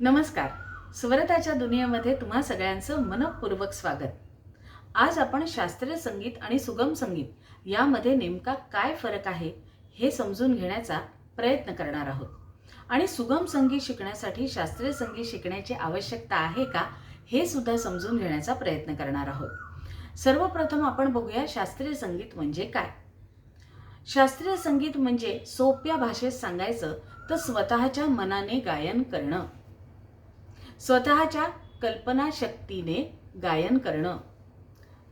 नमस्कार. स्वरताच्या दुनियेमध्ये तुम्हा सगळ्यांचं मनपूर्वक स्वागत. आज आपण शास्त्रीय संगीत आणि सुगम संगीत यामध्ये नेमका काय फरक आहे हे समजून घेण्याचा प्रयत्न करणार आहोत. आणि सुगम संगीत शिकण्यासाठी शास्त्रीय संगीत शिकण्याची आवश्यकता आहे का हे सुद्धा समजून घेण्याचा प्रयत्न करणार आहोत. सर्वप्रथम आपण बघूया शास्त्रीय संगीत म्हणजे काय. शास्त्रीय संगीत म्हणजे सोप्या भाषेत सांगायचं तर स्वतःच्या मनाने गायन करणं. स्वतःच्या कल्पनाशक्तीने गायन करणं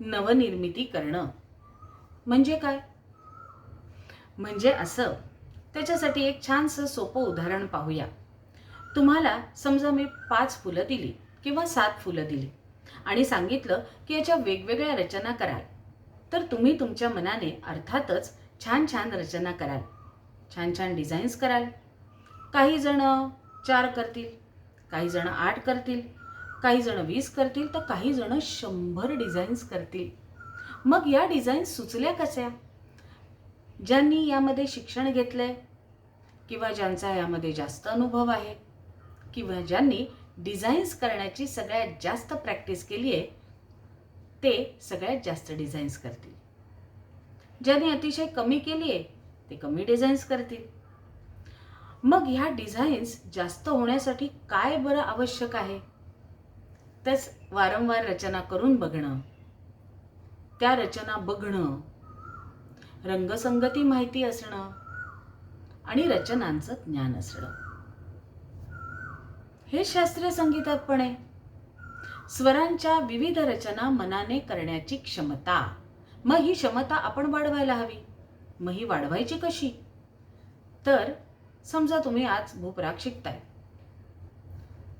नवनिर्मिती करणं. म्हणजे काय? म्हणजे असं. त्याच्यासाठी एक छानसं सोपं उदाहरण पाहूया. तुम्हाला समजा मी पाच फुलं दिली किंवा सात फुलं दिली आणि सांगितलं की याच्या वेगवेगळ्या रचना कराल. तर तुम्ही तुमच्या मनाने अर्थातच छान छान रचना कराल. छान छान डिझाईन्स कराल. काही जण चार करतील. काही जण आठ करतील काही जण वीस करतील तर काही जण शंभर डिझाईन्स करतील. मग या डिझाईन्स सुचल्या कशा? ज्यांनी यामध्ये शिक्षण घेतलं आहे किंवा ज्यांचा यामध्ये जास्त अनुभव आहे किंवा ज्यांनी डिझाईन्स करण्याची सगळ्यात जास्त प्रॅक्टिस केली आहे ते सगळ्यात जास्त डिझाईन्स करतील. ज्यांनी अतिशय कमी केली आहे ते कमी डिझाईन्स करतील. मग ह्या डिझाईन्स जास्त होण्यासाठी काय बरं आवश्यक आहे? तेच वारंवार रचना करून बघणं. त्या रचना बघणं रंगसंगती माहिती असणं आणि रचनांचं ज्ञान असणं. हे शास्त्रीय संगीतात पण आहे. स्वरांच्या विविध रचना मनाने करण्याची क्षमता. मग ही क्षमता आपण वाढवायला हवी. मग ही वाढवायची कशी? तर समजा तुम्ही आज भूपराग शिकताय.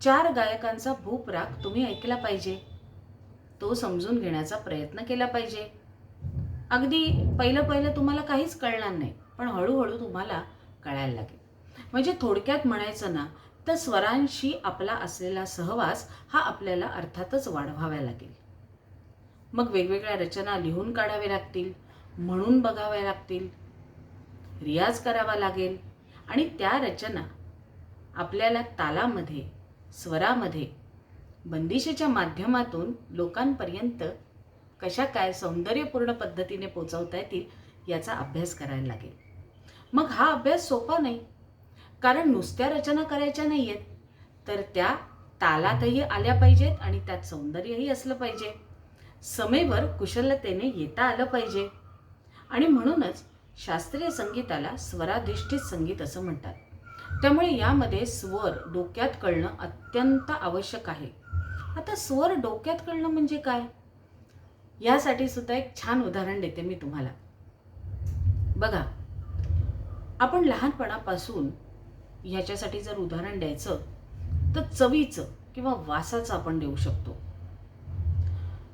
चार गायकांचा भूपराग तुम्ही ऐकला पाहिजे. तो समजून घेण्याचा प्रयत्न केला पाहिजे. अगदी पहिलं पहिलं तुम्हाला काहीच कळणार नाही पण हळूहळू तुम्हाला कळायला लागेल. म्हणजे थोडक्यात म्हणायचं ना तर स्वरांशी आपला असलेला सहवास हा आपल्याला अर्थातच वाढवावा लागेल. मग वेगवेगळ्या रचना लिहून काढाव्या लागतील म्हणून बघाव्या लागतील रियाज करावा लागेल. आणि त्या रचना आपल्याला तालामध्ये स्वरामध्ये बंदिशीच्या माध्यमातून लोकांपर्यंत कशा काय सौंदर्यपूर्ण पद्धतीने पोचवता येतील याचा अभ्यास करायला लागेल. मग हा अभ्यास सोपा नाही. कारण नुसत्या रचना करायच्या नाही आहेत तर त्या तालातही आल्या पाहिजेत आणि त्यात सौंदर्यही असलं पाहिजे. समेवर कुशलतेने येता आलं पाहिजे. आणि म्हणूनच शास्त्रीय संगीताला स्वराधिष्ठित संगीत असं म्हणतात. त्यामुळे यामध्ये स्वर डोक्यात कळणं अत्यंत आवश्यक आहे. आता स्वर डोक्यात कळणं म्हणजे काय? यासाठी सुद्धा एक छान उदाहरण देते मी तुम्हाला. बघा आपण लहानपणापासून ह्याच्यासाठी जर उदाहरण द्यायचं तर चवीचं किंवा वासाचं आपण देऊ शकतो.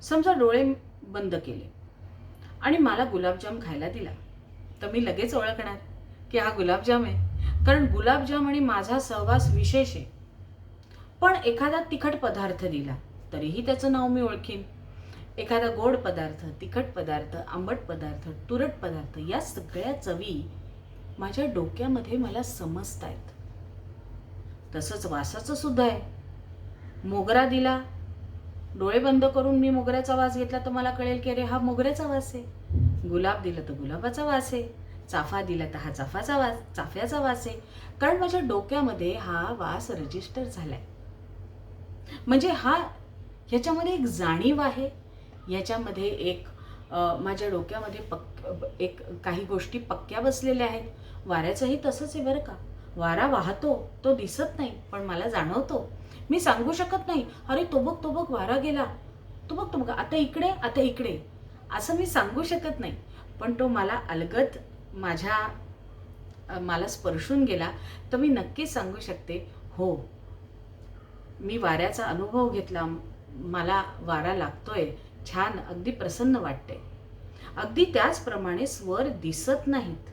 समजा डोळे बंद केले आणि मला गुलाबजाम खायला दिला. तर मी लगेच ओळखणार की हा गुलाबजाम आहे. कारण गुलाबजाम आणि माझा सहवास विशेष आहे. पण एखादा तिखट पदार्थ दिला तरीही त्याचं नाव मी ओळखीन. एखादा गोड पदार्थ तिखट पदार्थ आंबट पदार्थ तुरट पदार्थ या सगळ्या चवी माझ्या डोक्यामध्ये मला समजत आहेत तसंच वासाचं सुद्धा आहे. मोगरा दिला डोळे बंद करून मी मोगऱ्याचा वास घेतला तर मला कळेल की अरे हा मोगऱ्याचा वास आहे. गुलाब दिलं तर गुलाबाचा वास आहे. चाफा दिला तर हा चाफाचा वास चाफ्याचा वास आहे. कारण माझ्या डोक्यामध्ये हा वास रजिस्टर झालाय. म्हणजे हा ह्याच्यामध्ये एक जाणीव आहे. याच्यामध्ये एक माझ्या डोक्यामध्ये पक् एक काही गोष्टी पक्क्या बसलेल्या आहेत. वाऱ्याचंही तसंच आहे बरं का. वारा वाहतो तो दिसत नाही पण मला जाणवतो. मी सांगू शकत नाही. अरे तो बघ तो बघ वारा गेला. तो बघ तो बघ. आता इकडे आता इकडे. असं मी सांगू शकत नाही. पण तो मला अलगद माझ्या मला स्पर्शून गेला तर मी नक्कीच सांगू शकते हो मी वाऱ्याचा अनुभव घेतला. मला वारा लागतोय. छान अगदी प्रसन्न वाटते अगदी त्याचप्रमाणे स्वर दिसत नाहीत.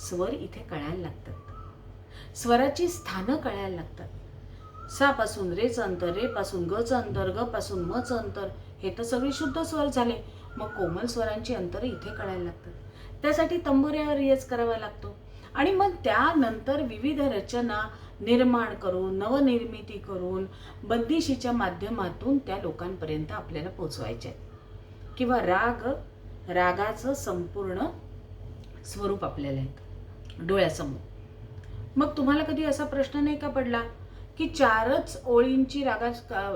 स्वर इथे कळायला लागतात. स्वराची स्थानं कळायला लागतात. सापासून रेचं अंतर रेपासून गचं अंतर ग पासून मचं अंतर हे तर सगळे शुद्ध स्वर झाले. मग कोमल स्वरांची अंतर इथे कळायला लागतात. त्यासाठी तंबोऱ्यावर रियाज करावा लागतो. आणि मग त्यानंतर विविध रचना निर्माण करून नवनिर्मिती करून बंदिशीच्या माध्यमातून त्या लोकांपर्यंत आपल्याला पोचवायचे आहेत. किंवा राग रागाचं संपूर्ण स्वरूप आपल्याला येतं डोळ्यासमोर. मग तुम्हाला कधी असा प्रश्न नाही का पडला? की चारच ओळींची रागा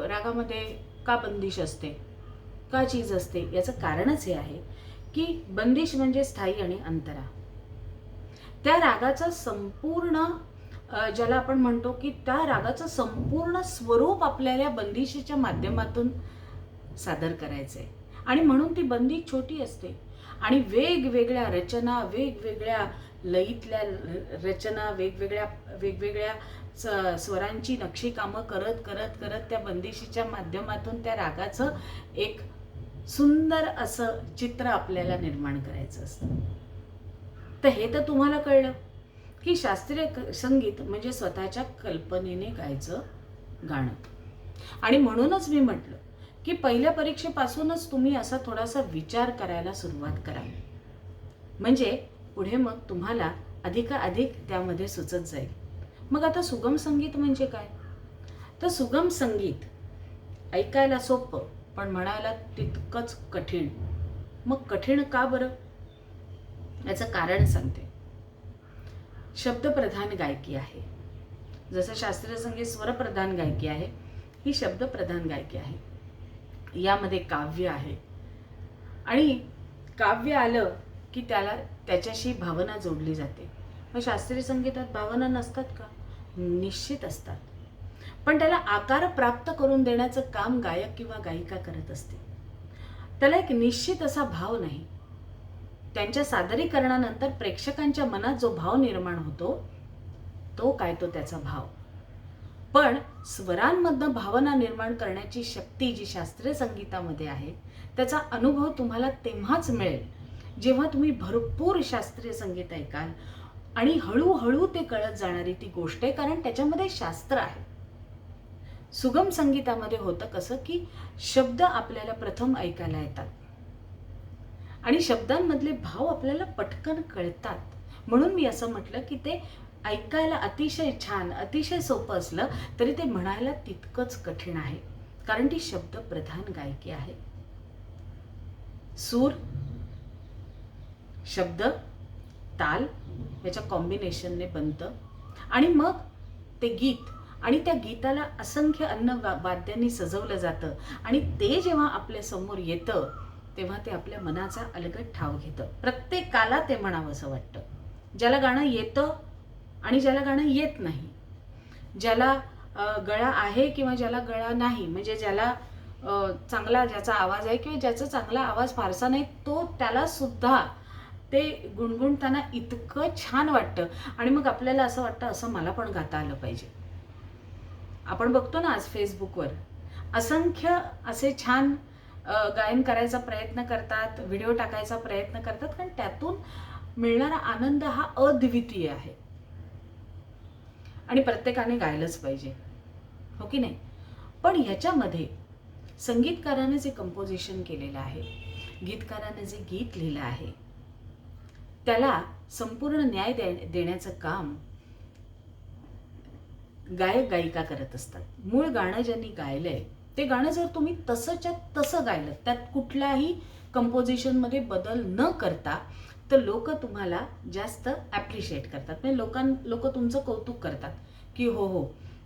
रागामध्ये का बंदिश असते? का चीज असते याचं कारणच हे आहे की बंदिश म्हणजे स्थायी आणि अंतरा. त्या रागाचं संपूर्ण ज्याला आपण म्हणतो की त्या रागाचं संपूर्ण स्वरूप आपल्याला बंदिशीच्या माध्यमातून सादर करायचं आहे आणि म्हणून ती बंदी छोटी असते. आणि वेगवेगळ्या रचना वेगवेगळ्या लयीतल्या रचना वेगवेगळ्या वेगवेगळ्या स्वरांची नक्षीकामं करत करत करत त्या बंदिशीच्या माध्यमातून त्या रागाचं एक सुंदर असं चित्र आपल्याला निर्माण करायचं असतं. तर हे तर तुम्हाला कळलं. की शास्त्रीय संगीत म्हणजे स्वतःच्या कल्पनेने गायचं गाणं. आणि म्हणूनच मी म्हटलं की पहिल्या परीक्षेपासूनच तुम्ही असा थोडासा विचार करायला सुरुवात करा म्हणजे पुढे मग तुम्हाला अधिकाधिक त्यामध्ये सुचत जाईल. मग आता सुगम संगीत म्हणजे काय? तर सुगम संगीत ऐकायला सोपं पण म्हणायला तितकंच कठीण. मग कठीण का बरं? याचं कारण सांगते. शब्दप्रधान गायकी आहे. जसं शास्त्रीय संगीत स्वरप्रधान गायकी आहे ही शब्दप्रधान गायकी आहे. यामध्ये काव्य आहे. आणि काव्य आलं की त्याला त्याच्याशी भावना जोडली जाते. मग शास्त्रीय संगीतात भावना नसतात का? निश्चित असतात. पण त्याला आकार प्राप्त करून देण्याचं काम गायक किंवा गायिका करत असते. त्याला एक निश्चित असा भाव नाही. त्यांच्या सादरीकरणानंतर प्रेक्षकांच्या मनात जो भाव निर्माण होतो तो काय तो त्याचा भाव. पण स्वरांमधनं भावना निर्माण करण्याची शक्ती जी शास्त्रीय संगीतामध्ये आहे त्याचा अनुभव तुम्हाला तेव्हाच मिळेल जेव्हा तुम्ही भरपूर शास्त्रीय संगीत ऐकाल आणि हळूहळू ते कळत जाणारी ती गोष्ट आहे कारण त्याच्यामध्ये शास्त्र आहे. सुगम संगीतामध्ये होतं कसं की शब्द आपल्याला प्रथम ऐकायला येतात. आणि शब्दांमधले भाव आपल्याला पटकन कळतात. म्हणून मी असं म्हटलं की ते ऐकायला अतिशय छान अतिशय सोपं असलं तरी ते म्हणायला तितकंच कठीण आहे. कारण ती शब्द प्रधान गायकी आहे. सूर शब्द ताल याच्या कॉम्बिनेशनने बनतं. आणि मग ते गीत आणि त्या गीताला असंख्य अन्न वा- वाद्यांनी सजवलं जातं. आणि ते जेव्हा आपल्यासमोर येतं तेव्हा ते आपल्या मनाचा अलगट ठाव घेतं. प्रत्येकाला ते म्हणावं असं वाटतं. ज्याला गाणं येतं आणि ज्याला गाणं येत नाही ज्याला गळा आहे किंवा ज्याला गळा नाही म्हणजे ज्याला चांगला ज्याचा आवाज आहे किंवा ज्याचा चांगला आवाज फारसा नाही तो त्याला सुद्धा ते गुणगुणताना इतकं छान वाटतं. आणि मग आपल्याला असं वाटतं असं मला पण गाता आलं पाहिजे. आपण बघतो ना आज फेसबुकवर असंख्य असे छान गायन करायचा प्रयत्न करतात व्हिडिओ टाकायचा प्रयत्न करतात कारण त्यातून मिळणारा आनंद हा अद्वितीय आहे. आणि प्रत्येकाने गायलंच पाहिजे. हो की नाही? पण ह्याच्यामध्ये संगीतकाराने जे कंपोजिशन केलेलं आहे गीतकाराने जे गीत लिहिलं आहे त्याला संपूर्ण न्याय दे देण्याचं काम गायक गायिका करत असतात. मूळ गाणं ज्यांनी गायलंय ते गाणं जर तुम्ही तसंच्या तसं गायलं त्यात कुठल्याही कंपोजिशनमध्ये बदल न करता तर लोक तुम्हाला जास्त ॲप्रिशिएट करतात. म्हणजे लोकां लोक तुमचं कौतुक करतात की हो हो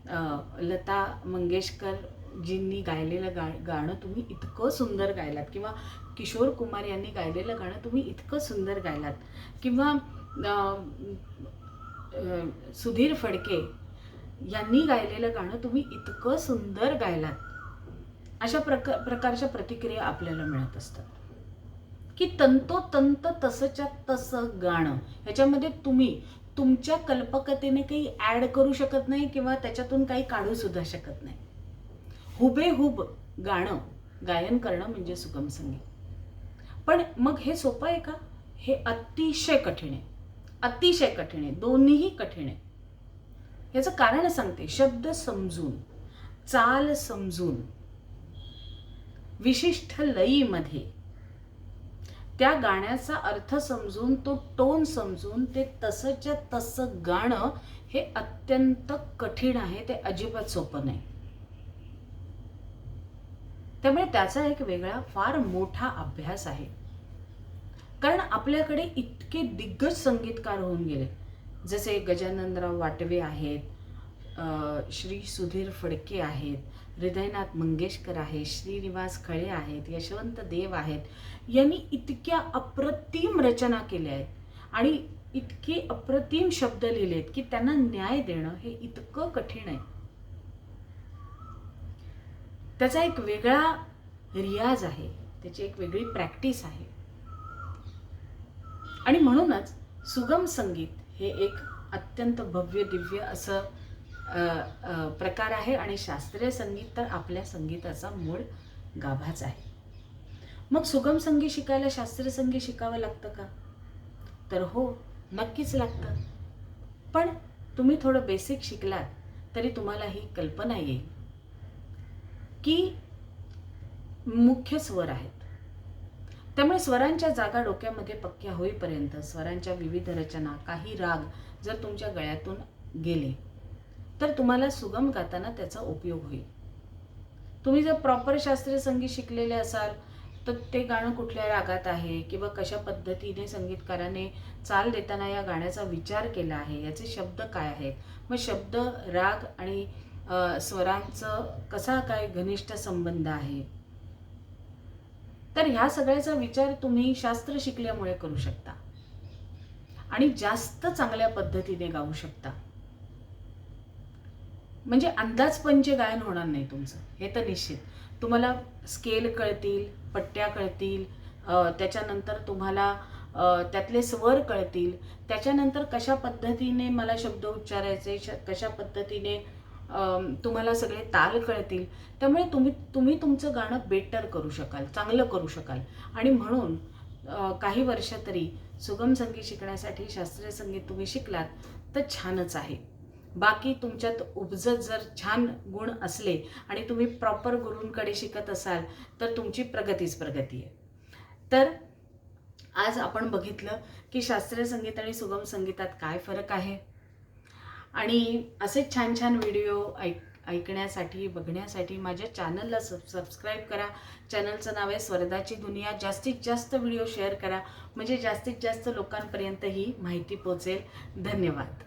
लता लता मंगेशकरजींनी गायलेलं गा गाणं तुम्ही इतकं सुंदर गायलात किंवा किशोर कुमार यांनी गायलेलं गाणं तुम्ही इतकं सुंदर गायलात किंवा सुधीर फडके यांनी गायलेलं गाणं तुम्ही इतकं सुंदर गायलात. अशा प्रक प्रकारच्या प्रतिक्रिया आपल्याला मिळत असतात. की तंतोतंत तसंच्या तसं गाणं ह्याच्यामध्ये तुम्ही तुमच्या कल्पकतेने काही ॲड करू शकत नाही किंवा त्याच्यातून काही काढू सुद्धा शकत नाही. हुबेहूब गाणं गायन करणं म्हणजे सुगम संगीत. पण मग हे सोपं आहे का? हे अतिशय कठीण आहे. अतिशय कठीण आहे. दोन्हीही कठीण आहे. याचं कारण सांगते. शब्द समजून चाल समजून विशिष्ट लयीमध्ये त्या गाण्याचा अर्थ समजून तो टोन समजून ते तसंच्या तसं गाणं हे अत्यंत कठीण आहे ते अजिबात सोपं नाही. त्यामुळे त्याचा एक वेगळा फार मोठा अभ्यास आहे. कारण आपल्याकडे इतके दिग्गज संगीतकार होऊन गेले. जसे गजाननराव वाटवे आहेत श्री सुधीर फडके आहेत हृदयनाथ मंगेशकर आहेत श्रीनिवास खळे आहेत यशवंत देव आहेत यांनी इतक्या अप्रतिम रचना केल्या आहेत आणि इतके अप्रतिम शब्द लिहिलेत की त्यांना न्याय देणं हे इतकं कठीण आहे. त्याचा एक वेगळा रियाज आहे त्याची एक वेगळी प्रॅक्टिस आहे. आणि म्हणूनच सुगम संगीत हे एक अत्यंत भव्य दिव्य असं प्रकार आहे आणि शास्त्रीय संगीत तर आपल्या संगीताचा मूळ गाभाच आहे. मग सुगम संगीत शिकायला शास्त्रीय संगीत शिकावं लागतं का? तर हो नक्कीच लागतं. पण तुम्ही थोडं बेसिक शिकलात तरी तुम्हाला ही कल्पना येईल की मुख्य स्वर आहेत. त्यामुळे स्वरांच्या जागा डोक्यामध्ये पक्क्या होईपर्यंत स्वरांच्या विविध रचना काही राग जर तुमच्या गळ्यातून गेले तर तुम्हाला सुगम गाताना त्याचा उपयोग होईल. तुम्ही जर प्रॉपर शास्त्रीय संगीत शिकलेले असाल तर ते गाणं कुठल्या रागात आहे किंवा कशा पद्धतीने संगीतकाराने चाल देताना या गाण्याचा विचार केला आहे याचे शब्द काय आहेत? मग शब्द राग आणि स्वरांचं कसा काय घनिष्ठ संबंध आहे? तर ह्या सगळ्याचा विचार तुम्ही शास्त्र शिकल्यामुळे करू शकता. आणि जास्त चांगल्या पद्धतीने गाऊ शकता. म्हणजे अंदाजपंचे गायन होणार नाही तुमचं हे तर निश्चित. तुम्हाला स्केल कळतील पट्ट्या कळतील त्याच्यानंतर तुम्हाला त्यातले स्वर कळतील. त्याच्यानंतर कशा पद्धतीने मला शब्द उच्चारायचे श कशा पद्धतीने तुम्हाला सगळे ताल कळतील. त्यामुळे तुम्ही तुम्ही तुमचं गाणं बेटर करू शकाल चांगलं करू शकाल. आणि म्हणून काही वर्ष तरी सुगम संगीत शिकण्यासाठी शास्त्रीय संगीत तुम्ही शिकलात तर छानच आहे. बाकी तुमच्यात उपजत जर छान गुण असले आणि तुम्ही प्रॉपर गुरूंकडे शिकत असाल तर तुमची प्रगतीच प्रगती आहे. तर आज आपण बघितलं की शास्त्रीय संगीत आणि सुगम संगीतात काय फरक आहे? आणि असे छान छान व्हिडिओ ऐक ऐकण्यासाठी बघण्यासाठी माझ्या चॅनलला सब सबस्क्राईब करा. चॅनलचं नाव आहे स्वर्धाची दुनिया. जास्तीत जास्त व्हिडिओ शेअर करा. म्हणजे जास्तीत जास्त लोकांपर्यंत ही माहिती पोचेल धन्यवाद.